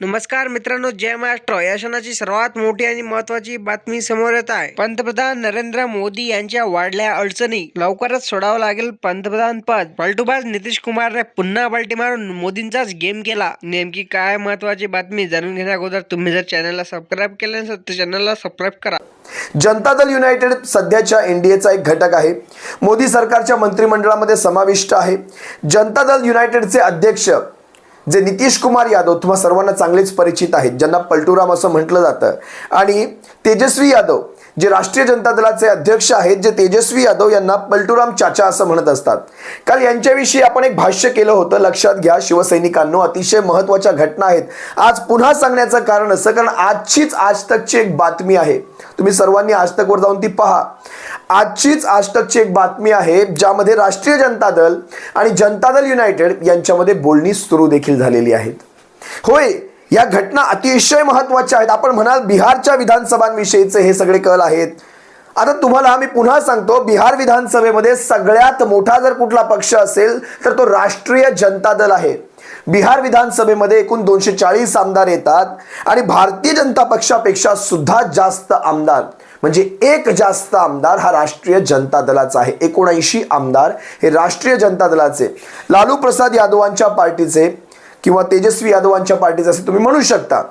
नमस्कार मित्रांनो जय महाराष्ट्र. या क्षणाची सर्वात मोठी आणि महत्वाची बातमी समोर येत आहे. पंतप्रधान नरेंद्र मोदी यांच्या वाढल्या अडचणी लवकरच सोडावं लागेल पंतप्रधान पद. पलटूबाज नितीश कुमारने पुन्हा पलटी मारून मोदींचाच गेम केला. नेमकी काय महत्वाची बातमी जाणून घेण्या अगोदर तुम्ही जर चॅनलला सबस्क्राईब केले नसेल तर चॅनलला सबस्क्राईब करा. जनता दल युनायटेड सध्याच्या एनडीएचा एक घटक आहे. मोदी सरकारच्या मंत्रिमंडळामध्ये समाविष्ट आहे. जनता दल युनायटेडचे अध्यक्ष जे नितीश कुमार यादव तुम्हा सर्वांना चांगलेच परिचित आहेत ज्यांना पलटुराम असं म्हटलं जातं. आणि तेजस्वी यादव जे राष्ट्रीय जनता दलाचे अध्यक्ष आहेत जे तेजस्वी यादव यांना पलटुराम चाचा असं म्हणत असतात. काल यांच्याविषयी आपण एक भाष्य केलं होतं लक्षात घ्या शिवसैनिकांनो अतिशय महत्त्वाच्या घटना आहेत. आज पुन्हा सांगण्याचं कारण असं कारण आजचीच आज तकची एक बातमी आहे. तुम्ही सर्वांनी आज तकवर जाऊन ती पहा. आजचीच आज तकची एक बातमी आहे ज्यामध्ये राष्ट्रीय जनता दल आणि जनता दल युनायटेड यांच्यामध्ये बोलणी सुरू देखील झालेली आहेत. होय या घटना अतिशय महत्त्वाच्या आहेत. आपण म्हणाल बिहारच्या विधानसभांविषयीचे हे सगळे कल आहेत. आता तुम्हाला आम्ही पुन्हा सांगतो बिहार विधानसभेमध्ये सगळ्यात मोठा जर कुठला पक्ष असेल तर तो राष्ट्रीय जनता दल आहे. बिहार विधानसभेमध्ये एकूण दोनशे चाळीस आमदार येतात आणि भारतीय जनता पक्षापेक्षा सुद्धा जास्त आमदार. म्हणजे एक जास्त आमदार हा राष्ट्रीय जनता दलाचा आहे. एकोणऐंशी आमदार हे राष्ट्रीय जनता दलाचे. लालू प्रसाद यादवांच्या पार्टीचे किंवा तेजस्वी यादवांच्या पार्टीचे असे तुम्ही म्हणू शकता.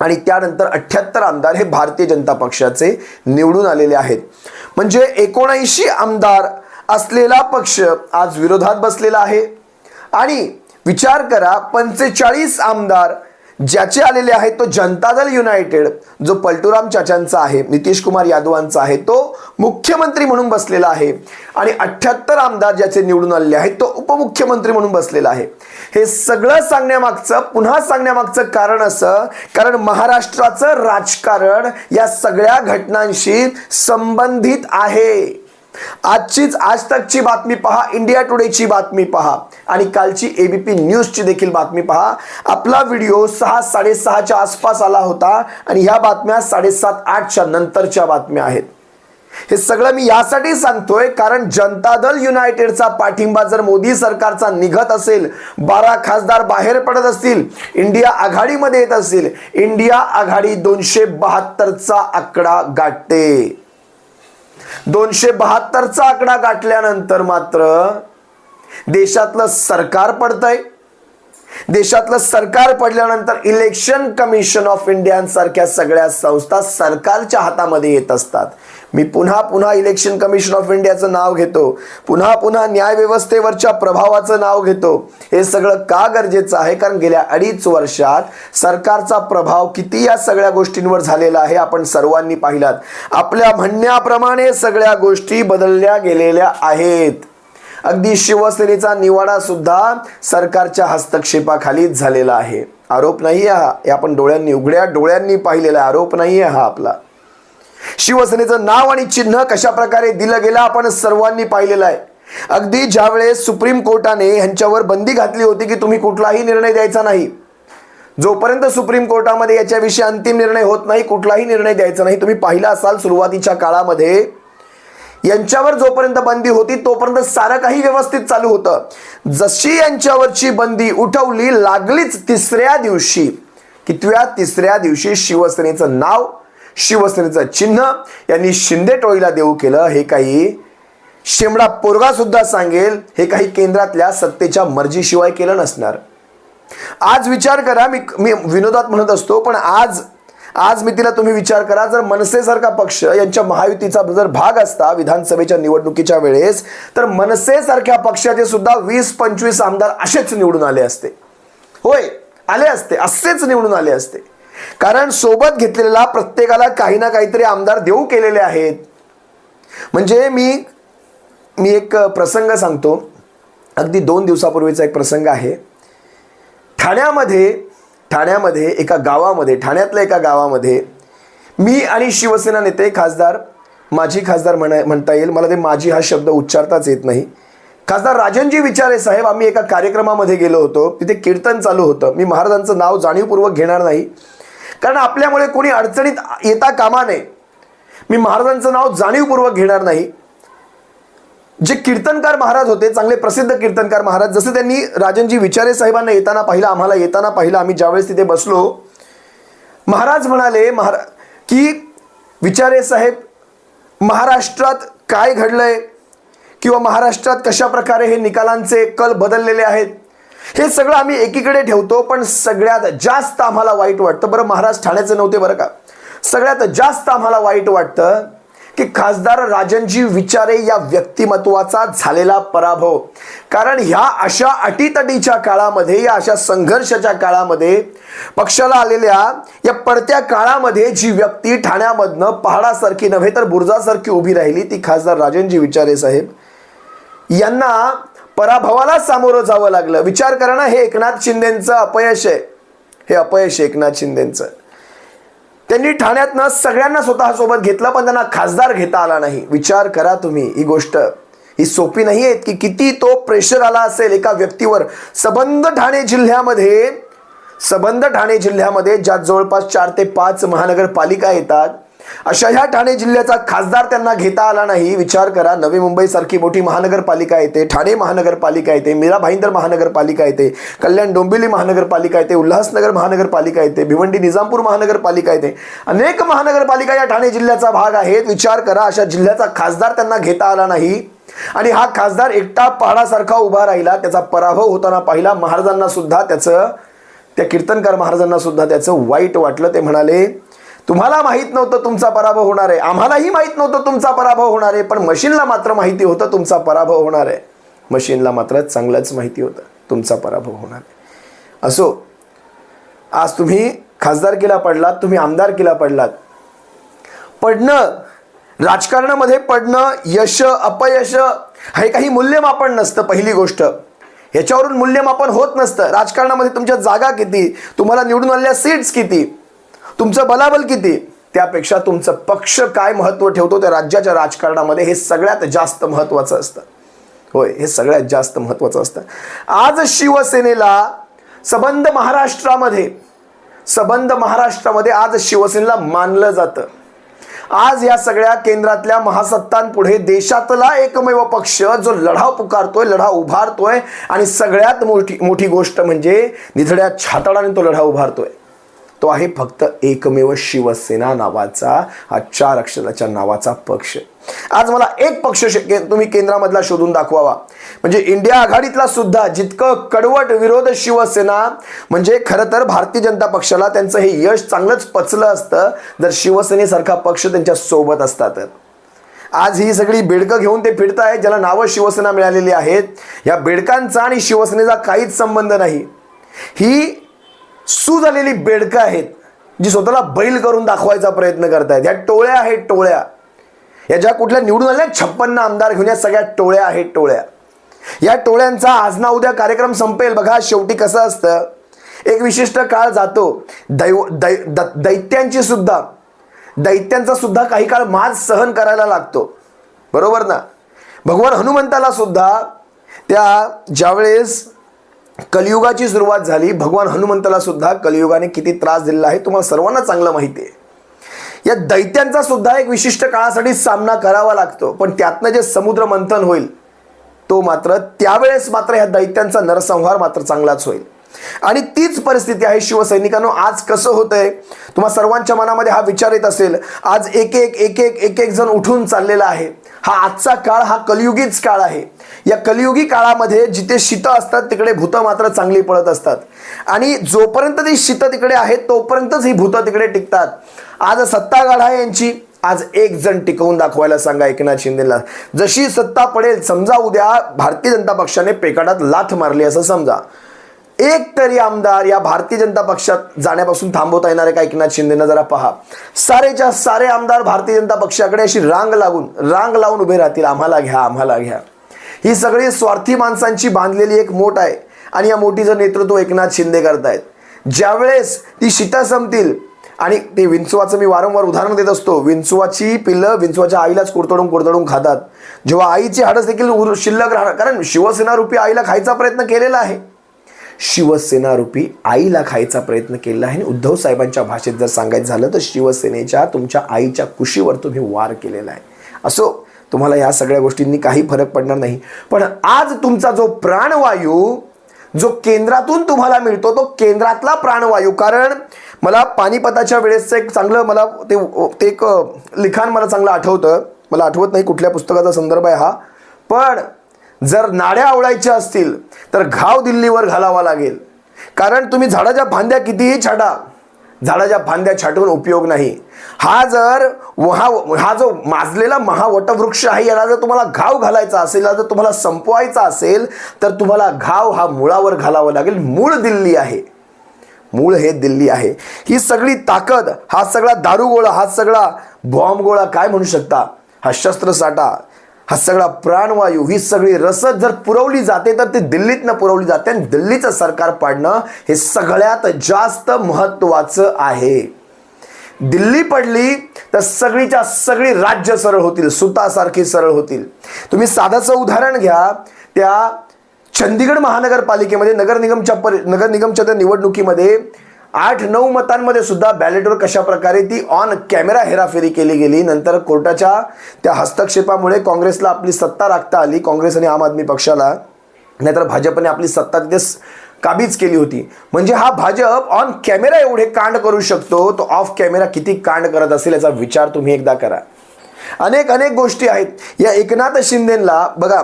आणि त्यानंतर अठ्ठ्याहत्तर आमदार हे भारतीय जनता पक्षाचे निवडून आलेले आहेत. म्हणजे एकोणऐंशी आमदार असलेला पक्ष आज विरोधात बसलेला आहे. आणि विचार करा पंचेचाळीस आमदार ज्याचे आलेले आहेत तो जनता दल युनायटेड जो पलटुराम चाचांचा आहे नितीश कुमार यादवांचा आहे तो मुख्यमंत्री म्हणून बसलेला आहे. आणि अठ्ठ्याहत्तर आमदार ज्याचे निवडून आलेले आहेत तो उपमुख्यमंत्री म्हणून बसलेला आहे. हे सगळं सांगण्यामागचं पुन्हा सांगण्यामागचं कारण असं कारण महाराष्ट्राचं राजकारण या सगळ्या घटनांशी संबंधित आहे. आजचीच आज तकची बातमी पहा इंडिया टुडेची बातमी पहा. आणि कालची एबीपी न्यूजची देखील बातमी पहा. आपला व्हिडिओ सहा साडेसहाच्या आसपास आला होता आणि ह्या बातम्या साडेसात आठच्या नंतरच्या बातम्या आहेत. हे सगळं मी यासाठी सांगतोय कारण जनता दल युनायटेडचा पाठिंबा जर मोदी सरकारचा निघत असेल बारा खासदार बाहेर पडत असतील इंडिया आघाडीमध्ये येत असतील इंडिया आघाडी दोनशे बहात्तरचा आकडा गाठते. दोनशे बहात्तरचा आकडा गाठल्यानंतर मात्र देशातलं सरकार पडतंय. देशातलं सरकार पडल्यानंतर इलेक्शन कमिशन ऑफ इंडिया सारख्या सगळ्या संस्था सरकारच्या हातामध्ये येत असतात. मी पुन्हा पुन्हा इलेक्शन कमिशन ऑफ इंडियाचं नाव घेतो. पुन्हा पुन्हा न्याय व्यवस्थेवरच्या प्रभावाचं नाव घेतो. हे सगळं का गरजेचं आहे? कारण गेल्या अडीच वर्षात सरकारचा प्रभाव किती या सगळ्या गोष्टींवर झालेला आहे आपण सर्वांनी पाहिलात. आपल्या म्हणण्याप्रमाणे सगळ्या गोष्टी बदलल्या गेलेल्या आहेत. अगदी शिवसेनेचा निवाडा सुद्धा सरकारच्या हस्तक्षेपाखालीच झालेला आहे. आरोप नाही आहे हा. हे आपण डोळ्यांनी उघड्या डोळ्यांनी पाहिलेला आहे. आरोप नाही आहे हा आपला. शिवसेनेचं नाव आणि चिन्ह कशा प्रकारे दिलं गेलं आपण सर्वांनी पाहिलेलं आहे. अगदी ज्यावेळेस सुप्रीम कोर्टाने ह्यांच्यावर बंदी घातली होती की तुम्ही कुठलाही निर्णय द्यायचा नाही. जोपर्यंत सुप्रीम कोर्टामध्ये याच्याविषयी अंतिम निर्णय होत नाही कुठलाही निर्णय द्यायचा नाही. तुम्ही पाहिला असाल सुरुवातीच्या काळामध्ये यांच्यावर जोपर्यंत बंदी होती तोपर्यंत सारं काही व्यवस्थित चालू होतं. जशी यांच्यावरची बंदी उठवली लागलीच तिसऱ्या दिवशी. कितव्या? तिसऱ्या दिवशी शिवसेनेचं नाव शिवसेनेचं चिन्ह यांनी शिंदे टोळीला देऊ केलं. हे काही शेमडा पोरगा सुद्धा सांगेल हे काही केंद्रातल्या सत्तेच्या मर्जीशिवाय केलं नसणार. आज विचार करा मी मी विनोदात म्हणत असतो पण आज आज मी तिला तुम्ही विचार करा जर मनसेसारखा पक्ष यांच्या महायुतीचा जर भाग असता विधानसभेच्या निवडणुकीच्या वेळेस तर मनसेसारख्या पक्षाचे सुद्धा वीस पंचवीस आमदार असेच निवडून आले असते. होय आले असते असेच निवडून आले असते. कारण सोबत घेतलेला प्रत्येकाला काही ना काहीतरी आमदार देऊ केलेले आहेत. म्हणजे मी मी एक प्रसंग सांगतो. अगदी दोन दिवसापूर्वीचा एक प्रसंग आहे. ठाण्यामध्ये ठाण्यामध्ये एका गावामध्ये ठाण्यातल्या एका गावामध्ये मी आणि शिवसेना नेते खासदार माजी खासदार म्हणा म्हणता येईल. मला ते माझी हा शब्द उच्चारताच येत नाही. खासदार राजनजी विचारे साहेब आम्ही एका कार्यक्रमामध्ये गेलो होतो. तिथे कीर्तन चालू होतं. मी महाराजांचं नाव जाणीवपूर्वक घेणार नाही. कारण आपल्यामुळे कोणी अडचणीत येता कामा नये. मी महाराजांचं नाव जाणीवपूर्वक घेणार नाही. जे कीर्तनकार महाराज होते चांगले प्रसिद्ध कीर्तनकार महाराज जसं त्यांनी राजनजी विचारे साहेबांना येताना पाहिलं आम्हाला येताना पाहिलं आम्ही ज्यावेळेस तिथे बसलो महाराज म्हणाले महारा की विचारे साहेब महाराष्ट्रात काय घडलंय? किंवा महाराष्ट्रात कशा प्रकारे हे निकालांचे कल बदललेले आहेत? हे सगळं आम्ही एकीकडे ठेवतो पण सगळ्यात जास्त आम्हाला वाईट वाटतं. बरं महाराज ठाण्याचे नव्हते बरं का? सगळ्यात जास्त आम्हाला वाईट वाटतं की खासदार राजनजी विचारे या व्यक्तिमत्वाचा झालेला पराभव. कारण ह्या अशा अटीतटीच्या काळामध्ये या अशा संघर्षाच्या काळामध्ये पक्षाला आलेल्या या पडत्या काळामध्ये जी व्यक्ती ठाण्यामधनं पहाडासारखी नव्हे तर बुर्जासारखी उभी राहिली ती खासदार राजनजी विचारे साहेब. यांना पराभवाला सामोरं जावं लागलं. विचार करणं हे एकनाथ शिंदेचं अपयश आहे. हे अपयश आहे एकनाथ शिंदेचं. त्यांनी ठाण्यातनं सगळ्यांना स्वतःसोबत घेतलं पण त्यांना खासदार घेता आला नाही. विचार करा तुम्ही ही गोष्ट. ही सोपी नाही आहे की किती तो प्रेशर आला असेल एका व्यक्तीवर. सबंध ठाणे जिल्ह्यामध्ये सबंध ठाणे जिल्ह्यामध्ये ज्यात जवळपास चार ते पाच महानगरपालिका येतात अशा ह्या ठाणे जिल्ह्याचा खासदार त्यांना घेता आला नाही. विचार करा नवी मुंबई सारखी मोठी महानगरपालिका येते ठाणे महानगरपालिका येते मीरा भाईंदर महानगरपालिका येते कल्याण डोंबिवली महानगरपालिका येते उल्हासनगर महानगरपालिका येते भिवंडी निजामपूर महानगरपालिका येते. अनेक महानगरपालिका या ठाणे जिल्ह्याचा भाग आहेत. विचार करा अशा जिल्ह्याचा खासदार त्यांना घेता आला नाही. आणि हा खासदार एकटा पहाडासारखा उभा राहिला त्याचा पराभव होताना पाहिला महाराजांना सुद्धा त्याचं त्या कीर्तनकार महाराजांना सुद्धा त्याचं वाईट वाटलं. ते म्हणाले तुम्हाला माहीत नव्हतं तुमचा पराभव होणार आहे. आम्हालाही माहीत नव्हतं तुमचा पराभव होणार आहे पण मशीनला मात्र माहिती होतं तुमचा पराभव होणार आहे. मशीनला मात्र चांगलंच माहिती होतं तुमचा पराभव होणार आहे. असो आज तुम्ही खासदारकीला पडलात तुम्ही आमदारकीला पडलात. पडणं राजकारणामध्ये पडणं यश अपयश हे काही मूल्यमापन नसतं पहिली गोष्ट. ह्याच्यावरून मूल्यमापन होत नसतं. राजकारणामध्ये तुमच्या जागा किती? तुम्हाला निवडून आलेल्या सीट्स किती? तुमचं बलाबल किती? त्यापेक्षा तुमचं पक्ष काय महत्त्व ठेवतो त्या राज्याच्या राजकारणामध्ये हे सगळ्यात जास्त महत्त्वाचं असतं. होय हे सगळ्यात जास्त महत्त्वाचं असतं. आज शिवसेनेला सबंध महाराष्ट्रामध्ये सबंध महाराष्ट्रामध्ये आज शिवसेनेला मानलं जातं. आज या सगळ्या केंद्रातल्या महासत्तांपुढे देशातला एकमेव पक्ष जो लढा पुकारतोय लढा उभारतोय आणि सगळ्यात मोठी मोठी गोष्ट म्हणजे निधड्या छाताडाने तो लढा उभारतोय. तो आहे फक्त एकमेव शिवसेना नावाचा हा चार अक्षराच्या नावाचा पक्ष. आज मला एक पक्ष शक्य तुम्ही केंद्रामधला शोधून दाखवावा. म्हणजे इंडिया आघाडीतला सुद्धा जितकं कडवट विरोध शिवसेना म्हणजे खरं तर भारतीय जनता पक्षाला त्यांचं हे यश चांगलंच पचलं असतं जर शिवसेनेसारखा पक्ष त्यांच्यासोबत असता तर आज ही सगळी बेडकं घेऊन ते फिरत आहेत ज्याला नावं शिवसेना मिळालेली आहेत. या बेडकांचा आणि शिवसेनेचा काहीच संबंध नाही. ही सू झालेली बेडकं आहेत जी स्वतःला बैल करून दाखवायचा प्रयत्न करतायत. या टोळ्या आहेत टोळ्या. या ज्या कुठल्या निवडून आल्या छप्पन्न आमदार घेऊन या सगळ्या टोळ्या आहेत टोळ्या. या टोळ्यांचा आज ना उद्या कार्यक्रम संपेल. बघा शेवटी कसं असतं एक विशिष्ट काळ जातो. दैव दै द- दैत्यांची सुद्धा दैत्यांचा सुद्धा काही काळ माज सहन करायला लागतो. बरोबर ना? भगवान हनुमंताला सुद्धा त्या ज्यावेळेस कलियुगाची सुरुवात झाली. भगवान हनुमंताला सुद्धा कलियुगाने किती त्रास दिलेला आहे तुम्हाला सर्वांना चांगलं माहिती आहे. या दैत्यांचा सुद्धा एक विशिष्ट काळासाठी सामना करावा लागतो. पण त्यातनं जे समुद्र मंथन होईल तो मात्र त्यावेळेस मात्र ह्या दैत्यांचा नरसंहार मात्र चांगलाच होईल. आणि तीच परिस्थिती आहे शिवसैनिकांनो आज कसं होतंय तुम्हा सर्वांच्या मनामध्ये हा विचार येत असेल आज एक एक एक एक एक एक जण उठून चाललेला आहे. हा आजचा काळ हा कलियुगीच काळ आहे. या कलियुगी काळामध्ये जिथे शितं असतात तिकडे भूतं मात्र चांगली पळत असतात. आणि जोपर्यंत ती शितं तिकडे आहेत तोपर्यंतच ही भूतं तिकडे टिकतात. आज सत्ता गाढा आहे यांची. आज एक जण टिकवून दाखवायला सांगा एकनाथ शिंदेला. जशी सत्ता पडेल समजा उद्या भारतीय जनता पक्षाने पेकाटात लाथ मारली असं समजा. एक तरी आमदार या भारतीय जनता पक्षात जाण्यापासून थांबवता येणार आहे का एकनाथ शिंदेनं? जरा पहा. सारेच्या सारे आमदार भारतीय जनता पक्षाकडे अशी रांग लागून रांग लावून उभे राहतील. आम्हाला घ्या आम्हाला घ्या. ही सगळी स्वार्थी माणसांची बांधलेली एक मोठ आहे. आणि या मोठीचं नेतृत्व एकनाथ शिंदे करतायत. ज्यावेळेस ती शिता संपतील आणि ते विंचवाचं मी वारंवार उदाहरण देत असतो. विंचवाची पिल्लं विंचवाच्या आईलाच कुरतडून कुरतडून खातात. जेव्हा आईची हाडस देखील उर- शिल्लक राहणार कारण शिवसेना रूपी आईला खायचा प्रयत्न केलेला आहे. शिवसेना रूपी आईला खायचा प्रयत्न केला आहे. आणि उद्धव साहेबांच्या भाषेत जर सांगायचं झालं तर शिवसेनेच्या तुमच्या आईच्या कुशीवर तुम्ही वार केलेला आहे. असो तुम्हाला या सगळ्या गोष्टींनी काही फरक पडणार नाही. पण आज तुमचा जो प्राणवायू जो केंद्रातून तुम्हाला मिळतो तो केंद्रातला प्राणवायू. कारण मला पानिपताच्या वेळेसचं एक चांगलं मला ते ते एक लिखाण मला चांगलं आठवतं. मला आठवत नाही कुठल्या पुस्तकाचा संदर्भ आहे हा. पण जर नाड्या आवळायच्या असतील तर घाव दिल्लीवर घालावा लागेल. कारण तुम्ही झाडाच्या फांद्या कितीही छाडा झाडाच्या फांद्या छाटून उपयोग नाही. हा जर हा हा जो माजलेला महावटवृक्ष आहे याला जर तुम्हाला घाव घालायचा असेल याला जर तुम्हाला संपवायचा असेल तर तुम्हाला घाव हा मुळावर घालावा लागेल. मूळ दिल्ली आहे. मूळ हे दिल्ली आहे. ही सगळी ताकद हा सगळा दारुगोळा हा सगळा बॉम्ब गोळा काय म्हणू शकता? हा शस्त्रसाठा. हा सगळा प्राणवायू ही सगळी रसद जर पुरवली जाते तर ती दिल्लीतनं पुरवली जाते आणि दिल्लीचं सरकार पाडणं हे सगळ्यात जास्त महत्त्वाचं आहे. दिल्ली पडली तर सगळीच्या सगळी राज्य सरळ होतील सुतासारखी सरळ होतील. तुम्ही साधाचं उदाहरण घ्या त्या चंदीगड महानगरपालिकेमध्ये नगर निगमच्या परि नगर निगमच्या त्या निवडणुकीमध्ये आठ नऊ मतांमध्ये सुद्धा बॅलेटवर कशा प्रकारे ती ऑन कॅमेरा हेराफेरी केली गेली. नंतर कोर्टाच्या त्या हस्तक्षेपामुळे काँग्रेसला आपली सत्ता राखता आली काँग्रेस आणि आम आदमी पक्षाला. नाहीतर भाजपने आपली सत्ता तिथे काबीज केली होती. म्हणजे हा भाजप ऑन कॅमेरा एवढे कांड करू शकतो तो ऑफ कॅमेरा किती कांड करत असेल याचा विचार तुम्ही एकदा करा. अनेक अनेक गोष्टी आहेत. या एकनाथ शिंदेला बघा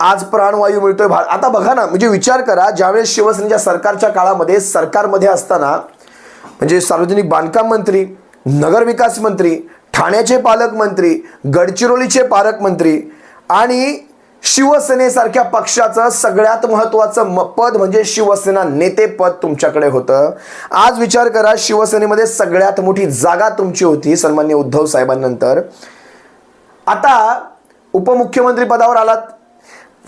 आज प्राणवायू मिळतोय भा आता बघा ना म्हणजे विचार करा ज्यावेळेस शिवसेनेच्या सरकारच्या काळामध्ये सरकारमध्ये असताना म्हणजे सार्वजनिक बांधकाम मंत्री नगरविकास मंत्री ठाण्याचे पालकमंत्री गडचिरोलीचे पालकमंत्री आणि शिवसेनेसारख्या पक्षाचं सगळ्यात महत्त्वाचं म पद म्हणजे शिवसेना नेतेपद तुमच्याकडे होतं. आज विचार करा शिवसेनेमध्ये सगळ्यात मोठी जागा तुमची होती सन्मान्य उद्धव साहेबांनंतर. आता उपमुख्यमंत्री पदावर आलात.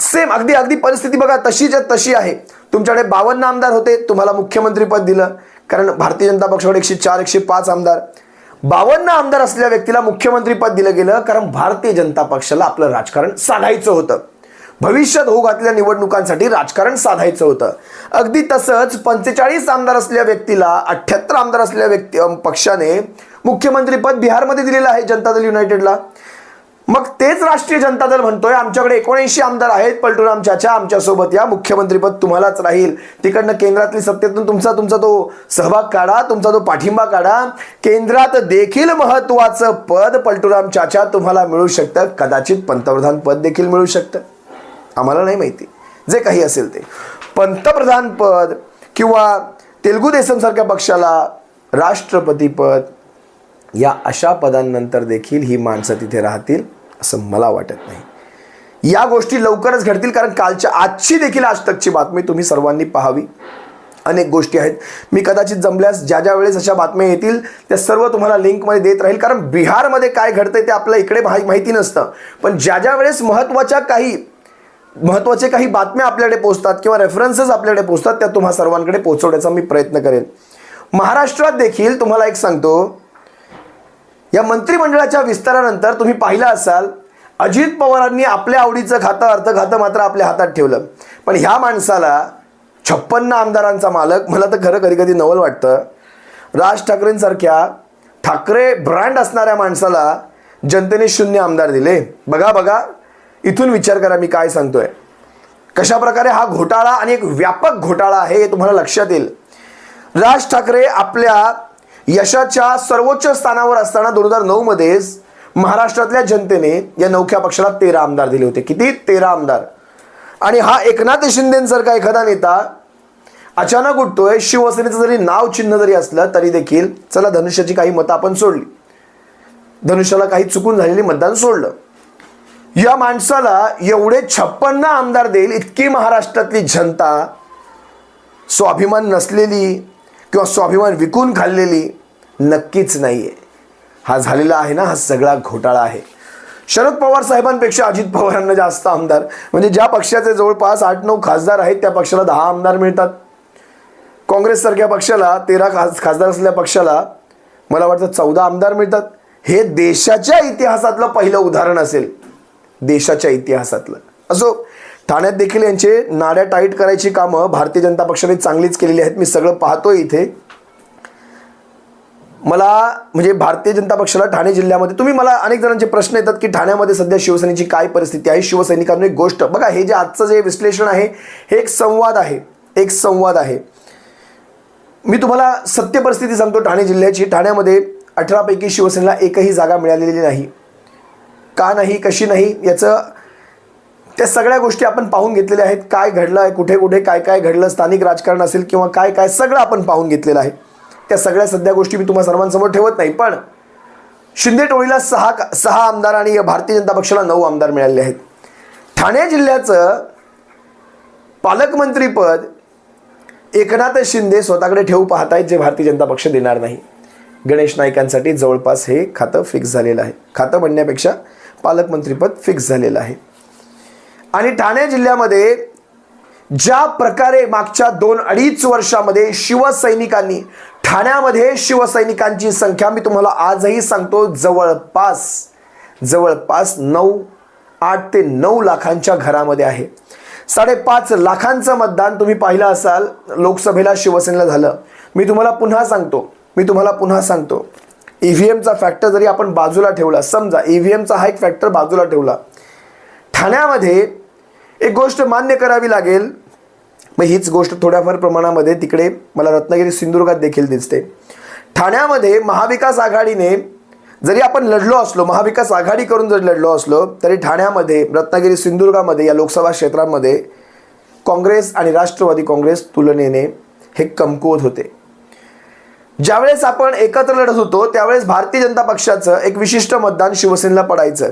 सेम अगदी अगदी परिस्थिती बघा तशीच्या तशी आहे. तुमच्याकडे बावन्न आमदार होते तुम्हाला मुख्यमंत्रीपद दिलं. कारण भारतीय जनता पक्षाकडे एकशे चार एकशे पाच आमदार. बावन्न आमदार असलेल्या व्यक्तीला मुख्यमंत्रीपद दिलं गेलं कारण भारतीय जनता पक्षाला आपलं राजकारण साधायचं होतं. भविष्यात होऊ घातलेल्या निवडणुकांसाठी राजकारण साधायचं होतं. अगदी तसंच पंचेचाळीस आमदार असलेल्या व्यक्तीला अठ्ठ्याहत्तर आमदार असलेल्या व्यक्ती पक्षाने मुख्यमंत्रीपद बिहारमध्ये दिलेलं आहे जनता दल युनायटेडला. मग तेच राष्ट्रीय जनता दल म्हणतोय. आमच्याकडे एकोणऐंशी आमदार आहेत. पलटूराम चाचा आमच्यासोबत या. मुख्यमंत्रीपद तुम्हालाच राहील. तिकडनं केंद्रातली सत्तेतून तुमचा तुमचा तो सहभाग काढा. तुमचा तो पाठिंबा काढा. केंद्रात देखील महत्वाचं पद पलटूराम चाचा तुम्हाला मिळू शकतं. कदाचित पंतप्रधान पद देखील मिळू शकतं. आम्हाला नाही माहिती. जे काही असेल ते. पंतप्रधान पद किंवा तेलगू देसमसारख्या पक्षाला राष्ट्रपती पद या अशा पदांनंतर देखील ही माणसं तिथे राहतील. असं मला वाटत नाही. या गोष्टी लवकरच घडतील कारण कालच्या आजची देखील आज तकची बातमी तुम्ही सर्वांनी पाहावी. अनेक गोष्टी आहेत. मी कदाचित जमल्यास ज्या ज्या वेळेस अशा बातम्या येतील त्या सर्व तुम्हाला लिंकमध्ये देत राहील. कारण बिहारमध्ये काय घडतंय ते आपल्या इकडे माहिती नसतं. पण ज्या ज्या वेळेस महत्त्वाच्या काही महत्त्वाचे काही बातम्या आपल्याकडे पोचतात किंवा रेफरन्सेस आपल्याकडे पोचतात त्या तुम्हा सर्वांकडे पोहोचवण्याचा मी प्रयत्न करेन. महाराष्ट्रात देखील तुम्हाला एक सांगतो या मंत्रिमंडळाच्या विस्तारानंतर तुम्ही पाहिलं असाल अजित पवारांनी आपल्या आवडीचं खातं अर्थ खातं मात्र आपल्या हातात ठेवलं. पण ह्या माणसाला छप्पन्न आमदारांचा मालक मला तर खरं कधी कधी नवल वाटतं राज ठाकरेंसारख्या ठाकरे ब्रँड असणाऱ्या माणसाला जनतेने शून्य आमदार दिले. बघा बघा इथून विचार करा मी काय सांगतोय. कशा प्रकारे हा घोटाळा आणि एक व्यापक घोटाळा आहे हे तुम्हाला लक्षात येईल. राज ठाकरे आपल्या यशाच्या सर्वोच्च स्थानावर असताना दोन हजार नऊ मध्ये महाराष्ट्रातल्या जनतेने या नौख्या पक्षाला तेरा आमदार दिले होते. किती? तेरा आमदार. आणि हा एकनाथ शिंदेसारखा एखादा नेता अचानक उठतोय शिवसेनेचं जरी नाव चिन्ह जरी असलं तरी देखील चला धनुष्याची काही मतं आपण सोडली. धनुष्याला काही चुकून झालेली मतदान सोडलं. या माणसाला एवढे छप्पन्न आमदार देईल इतकी महाराष्ट्रातली जनता स्वाभिमान नसलेली किंवा स्वाभिमान विकून खाल्लेली नक्कीच नाही आहे हा झालेला आहे ना हा सगळा घोटाळा आहे. शरद पवार साहेबांपेक्षा अजित पवारांना जास्त आमदार. म्हणजे ज्या पक्षाचे जवळपास आठ नऊ खासदार आहेत त्या पक्षाला दहा आमदार मिळतात. काँग्रेससारख्या पक्षाला तेरा खास खासदार असलेल्या पक्षाला मला वाटतं चौदा आमदार मिळतात. हे देशाच्या इतिहासातलं पहिलं उदाहरण असेल. देशाच्या इतिहासातलं. असो ठाण्यात देखील यांचे नाड्या टाईट करायची कामं भारतीय जनता पक्षाने चांगलीच केलेली आहेत. मी सगळं पाहतोय इथे. मला म्हणजे भारतीय जनता पक्षाला ठाणे जिल्ह्यामध्ये तुम्ही मला अनेक जणांचे प्रश्न येतात की ठाण्यामध्ये सध्या शिवसेनेची काय परिस्थिती आहे? शिवसैनिकांनी एक गोष्ट. बघा हे जे आजचं जे विश्लेषण आहे हे एक संवाद आहे. एक संवाद आहे. मी तुम्हाला सत्य परिस्थिती सांगतो ठाणे जिल्ह्याची. ठाण्यामध्ये अठरापैकी शिवसेनेला एकही जागा मिळालेली नाही. का नाही कशी नाही याचं त्या सगळ्या गोष्टी आपण पाहून घेतलेल्या आहेत. काय घडलं आहे कुठे कुठे काय काय घडलं स्थानिक राजकारण असेल किंवा काय काय सगळं आपण पाहून घेतलेलं आहे. त्या सगळ्या सध्या गोष्टी मी तुम्हाला सर्वांसमोर ठेवत नाही पण शिंदे टोळीला सहा सहा आमदार आणि भारतीय जनता पक्षाला नऊ आमदार मिळाले आहेत. ठाणे जिल्ह्याचं पालकमंत्रीपद एकनाथ शिंदे स्वतःकडे ठेवू पाहत आहेत जे भारतीय जनता पक्ष देणार नाही. गणेश नाईकांसाठी जवळपास हे खातं फिक्स झालेलं आहे. खातं म्हणण्यापेक्षा पालकमंत्रीपद फिक्स झालेलं आहे. आणि ठाणे जिल्ह्यामध्ये ज्या प्रकारे मागच्या दोन अडीच वर्षामध्ये शिवसैनिकांनी ठाण्यामध्ये शिवसैनिकांची संख्या मी तुम्हाला आजही सांगतो जवळपास जवळपास नऊ आठ ते नऊ लाखांच्या घरामध्ये आहे. साडेपाच लाखांचं मतदान तुम्ही पाहिलं असाल लोकसभेला शिवसेनेला झालं. मी तुम्हाला पुन्हा सांगतो मी तुम्हाला पुन्हा सांगतो. ई व्ही एमचा फॅक्टर जरी आपण बाजूला ठेवला समजा ई व्ही एमचा हा एक फॅक्टर बाजूला ठेवला. ठाण्यामध्ये एक गोष्ट मान्य करावी लागेल मग हीच गोष्ट थोड्याफार प्रमाणामध्ये तिकडे मला रत्नागिरी सिंधुदुर्गात देखील दिसते. ठाण्यामध्ये महाविकास आघाडीने जरी आपण लढलो असलो महाविकास आघाडी करून जर लढलो असलो तरी ठाण्यामध्ये रत्नागिरी सिंधुदुर्गामध्ये या लोकसभा क्षेत्रामध्ये काँग्रेस आणि राष्ट्रवादी काँग्रेस तुलनेने हे कमकुवत होते. ज्यावेळेस आपण एकत्र लढत होतो त्यावेळेस भारतीय जनता पक्षाचं एक विशिष्ट मतदान शिवसेनेला पडायचं.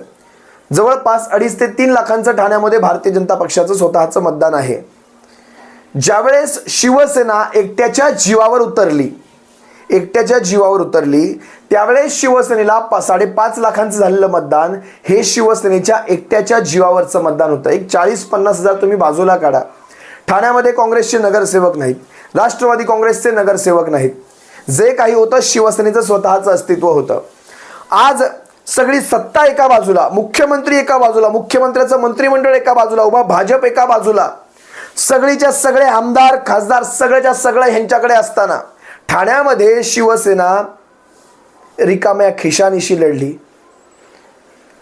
जवळपास अडीच ते तीन लाखांचं ठाण्यामध्ये भारतीय जनता पक्षाचं स्वतःचं मतदान आहे. ज्यावेळेस शिवसेना एकट्याच्या जीवावर उतरली एकट्याच्या जीवावर उतरली त्यावेळेस शिवसेनेला पा साडेपाच लाखांचं झालेलं मतदान हे शिवसेनेच्या एकट्याच्या जीवावरचं मतदान होतं. एक चाळीस पन्नास हजार तुम्ही बाजूला काढा. ठाण्यामध्ये काँग्रेसचे नगरसेवक नाहीत. राष्ट्रवादी काँग्रेसचे नगरसेवक नाहीत. जे काही होतं शिवसेनेचं स्वतःचं अस्तित्व होतं. आज सगळी सत्ता एका बाजूला मुख्यमंत्री एका बाजूला मुख्यमंत्र्याचं मंत्रिमंडळ एका बाजूला उभा भाजप एका बाजूला. सगळीच्या सगळे आमदार खासदार सगळ्याच्या सगळं ह्यांच्याकडे असताना ठाण्यामध्ये शिवसेना रिकाम्या खिशानिशी लढली.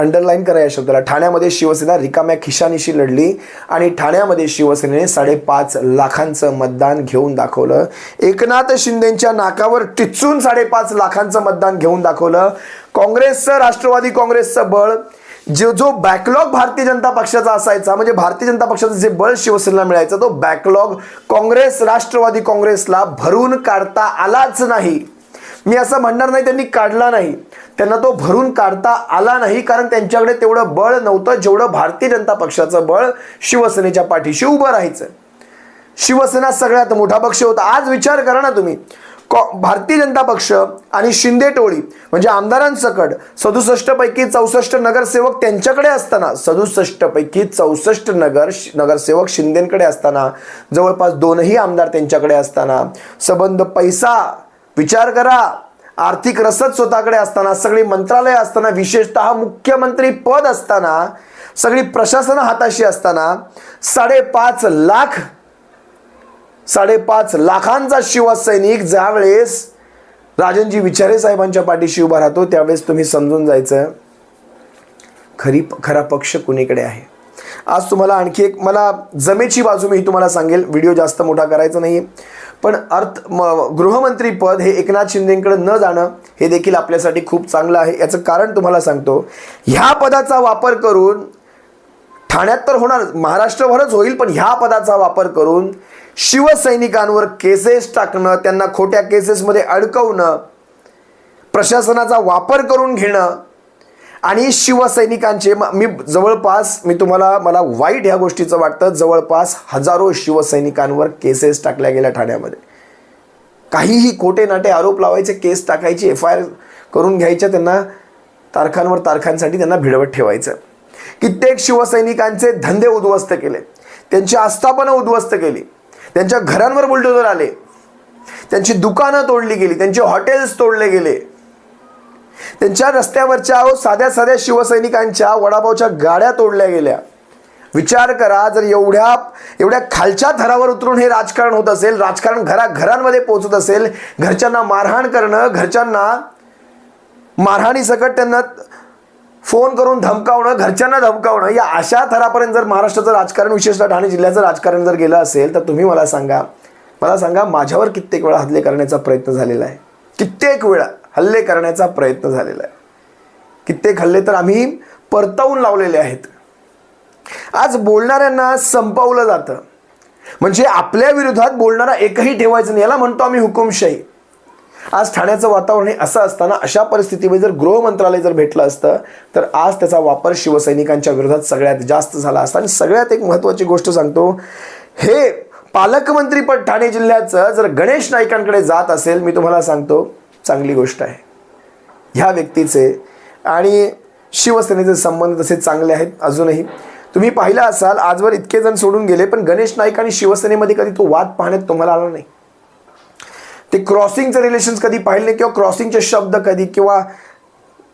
अंडरलाईन करा या शब्दाला. ठाण्यामध्ये शिवसेना रिकाम्या खिशानिशी लढली आणि ठाण्यामध्ये शिवसेनेने साडेपाच लाखांचं मतदान घेऊन दाखवलं. एकनाथ शिंदेच्या नाकावर टिचून साडेपाच लाखांचं मतदान घेऊन दाखवलं. काँग्रेसचं राष्ट्रवादी काँग्रेसचं बळ जो जो बॅकलॉग भारतीय जनता पक्षाचा असायचा म्हणजे भारतीय जनता पक्षाचं जे बळ शिवसेनेला मिळायचं तो बॅकलॉग काँग्रेस राष्ट्रवादी काँग्रेसला भरून काढता आलाच नाही. मी असं म्हणणार नाही त्यांनी काढला नाही. त्यांना तो भरून काढता आला नाही कारण त्यांच्याकडे तेवढं बळ नव्हतं जेवढं भारतीय जनता पक्षाचं बळ शिवसेनेच्या पाठीशी उभं राहायचं. शिवसेना सगळ्यात मोठा पक्ष होता. आज विचार करा ना तुम्ही. कॉ- भारतीय जनता पक्ष आणि शिंदे टोळी म्हणजे आमदारांसकट सदुसष्ट पैकी चौसष्ट नगरसेवक त्यांच्याकडे असताना सदुसष्ट पैकी चौसष्ट नगर नगरसेवक शिंदेकडे असताना जवळपास दोनही आमदार त्यांच्याकडे असताना संबंध पैसा विचार करा आर्थिक रसद स्वतःकडे असताना सगळी मंत्रालय असताना विशेषतः मुख्यमंत्री पद असताना सगळी प्रशासन हाताशी असताना साडेपाच लाख साडेपाच लाखांचा शिवसैनिक ज्यावेळेस राजनजी विचारे साहेबांच्या पाठीशी उभा राहतो त्यावेळेस तुम्ही समजून जायचं खरी खरा पक्ष कुणीकडे आहे? आज तुम्हाला आणखी एक मला जमेची बाजू मी तुम्हाला सांगेल व्हिडिओ जास्त मोठा करायचा नाही पण अर्थ म गृहमंत्री पद हे एकनाथ शिंदेकडे न जाणं हे देखील आपल्यासाठी खूप चांगलं आहे. याचं कारण तुम्हाला सांगतो ह्या पदाचा वापर करून ठाण्यात तर होणार महाराष्ट्रभरच होईल पण ह्या पदाचा वापर करून शिवसैनिकांवर केसेस टाकणं त्यांना खोट्या केसेसमध्ये अडकवणं प्रशासनाचा वापर करून घेणं आणि शिवसैनिकांचे मी जवळपास मी तुम्हाला मला वाईट ह्या गोष्टीचं वाटतं जवळपास हजारो शिवसैनिकांवर केसेस टाकल्या गेल्या ठाण्यामध्ये. काहीही खोटे नाटे आरोप लावायचे केस टाकायची एफ आय आर करून घ्यायच्या त्यांना तारखांवर तारखांसाठी त्यांना भिडवत ठेवायचं. कित्येक शिवसैनिकांचे धंदे उद्ध्वस्त केले. त्यांची आस्थापनं उद्ध्वस्त केली. त्यांच्या घरांवर बुलडोजर आले. त्यांची दुकानं तोडली गेली त्यांचे हॉटेल्स तोडले गेले. त्यांच्या रस्त्यावरच्या साध्या साध्या शिवसैनिकांच्या वडापावच्या गाड्या तोडल्या गेल्या. विचार करा जर एवढ्या एवढ्या खालच्या थरावर उतरून हे राजकारण होत असेल राजकारण घरा घरांमध्ये पोहोचत असेल घरच्यांना मारहाण करणं घरच्यांना मारहाणीसकट त्यांना फोन करून धमकावणं घरच्यांना धमकावणं या अशा थरापर्यंत जर महाराष्ट्राचं राजकारण विशेषतः ठाणे जिल्ह्याचं राजकारण जर गेलं असेल तर तुम्ही मला सांगा. मला सांगा माझ्यावर कित्येक वेळा हल्ले करण्याचा प्रयत्न झालेला आहे. कित्येक वेळा हल्ले करण्याचा प्रयत्न झालेला आहे. कित्येक हल्ले तर आम्ही परतवून लावलेले आहेत. आज बोलणाऱ्यांना संपवलं जातं. म्हणजे आपल्या विरोधात बोलणारा एकही ठेवायचं नाही याला म्हणतो आम्ही हुकुमशाही. आज ठाण्याचं वातावरण हे असं असताना अशा परिस्थितीमध्ये जर गृह मंत्रालय जर भेटलं असतं तर आज त्याचा वापर शिवसैनिकांच्या विरोधात सगळ्यात जास्त झाला असता. आणि सगळ्यात एक महत्त्वाची गोष्ट सांगतो हे पालकमंत्रीपद ठाणे जिल्ह्याचं जर गणेश नाईकांकडे जात असेल मी तुम्हाला सांगतो चांगली गोष्ट आहे. ह्या व्यक्तीचे आणि शिवसेनेचे संबंध तसे चांगले आहेत अजूनही. तुम्ही पाहिलं असाल आजवर इतके जण सोडून गेले पण गणेश नाईक आणि शिवसेनेमध्ये कधी तो वाद पाहण्यात तुम्हाला आला नाही. ते क्रॉसिंगचं रिलेशन्स कधी पाहिले नाही किंवा क्रॉसिंगचे शब्द कधी किंवा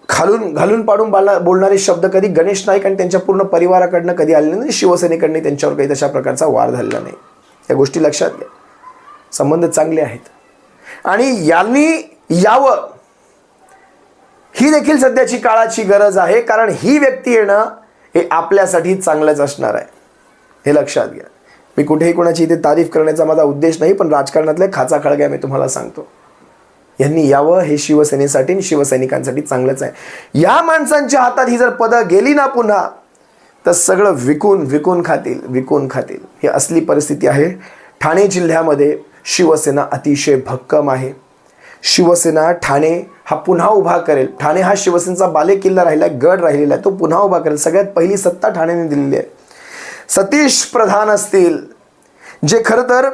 खालून घालून पाडून बाला बोलणारे शब्द कधी गणेश नाईक आणि त्यांच्या पूर्ण परिवाराकडनं कधी आले नाही शिवसेनेकडनं त्यांच्यावर काही तशा प्रकारचा वार झालेला नाही. या गोष्टी लक्षात घ्या. संबंध चांगले आहेत. आणि यांनी यावं. ही देखील सध्याची काळाची गरज आहे कारण ही व्यक्ती येणं हे आपल्यासाठी चांगलंच असणार आहे. हे लक्षात घ्या. मी कुठेही कोणाची इथे तारीफ करण्याचा माझा उद्देश नाही पण राजकारणातले खाचा खळग्या मी तुम्हाला सांगतो. यांनी यावं हे शिवसेनेसाठी आणि शिवसैनिकांसाठी चांगलंच आहे. या माणसांच्या हातात ही जर पदं गेली ना पुन्हा तर सगळं विकून विकून खातील विकून खातील. ही असली परिस्थिती आहे. ठाणे जिल्ह्यामध्ये शिवसेना अतिशय भक्कम आहे. शिवसेना ठाणे हा पुन्हा उभा करेल. ठाणे हा शिवसेनेचा बालेकिल्ला राहिला आहे गड राहिलेला आहे तो पुन्हा उभा करेल. सगळ्यात पहिली सत्ता ठाण्याने दिलेली आहे. सतीश प्रधान असतील जे खरं तर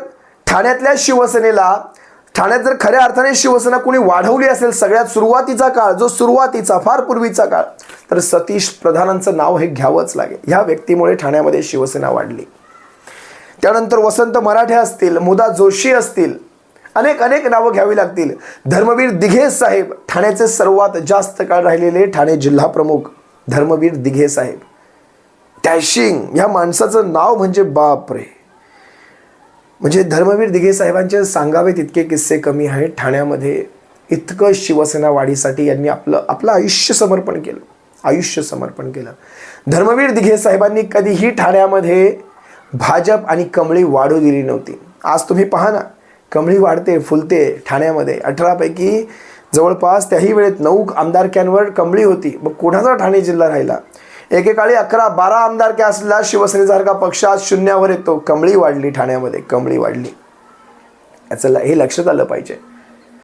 ठाण्यातल्या शिवसेनेला ठाण्यात जर खऱ्या अर्थाने शिवसेना कोणी वाढवली असेल सगळ्यात सुरुवातीचा काळ जो सुरुवातीचा फार पूर्वीचा काळ तर सतीश प्रधानांचं नाव हे घ्यावंच लागेल. ह्या व्यक्तीमुळे ठाण्यामध्ये शिवसेना वाढली. त्यानंतर वसंत मराठे असतील मुदा जोशी असतील अनेक अनेक नावं घ्यावी लागतील. धर्मवीर दिघे साहेब ठाण्याचे सर्वात जास्त काळ राहिलेले ठाणे जिल्हा प्रमुख धर्मवीर दिघे साहेब. डॅशिंग ह्या माणसाचं नाव म्हणजे बाप रे म्हणजे धर्मवीर दिघे साहेबांचे सांगावे तितके किस्से कमी आहेत. ठाण्यामध्ये इतकं शिवसेना वाढीसाठी यांनी आपलं आपलं आयुष्य समर्पण केलं. आयुष्य समर्पण केलं. धर्मवीर दिघे साहेबांनी कधीही ठाण्यामध्ये भाजप आणि कमळी वाढू दिली नव्हती. आज तुम्ही पहा ना कमळी वाढते फुलते ठाण्यामध्ये. अठरापैकी जवळपास त्याही वेळेत नऊ आमदारक्यांवर कमळी होती. मग कोणाचा ठाणे जिल्हा राहिला? एकेकाळी अकरा बारा आमदारक्या असलेला शिवसेनेसारखा पक्ष आज शून्यावर येतो. कमळी वाढली ठाण्यामध्ये कमळी वाढली. याचं ल- हे लक्षात आलं पाहिजे.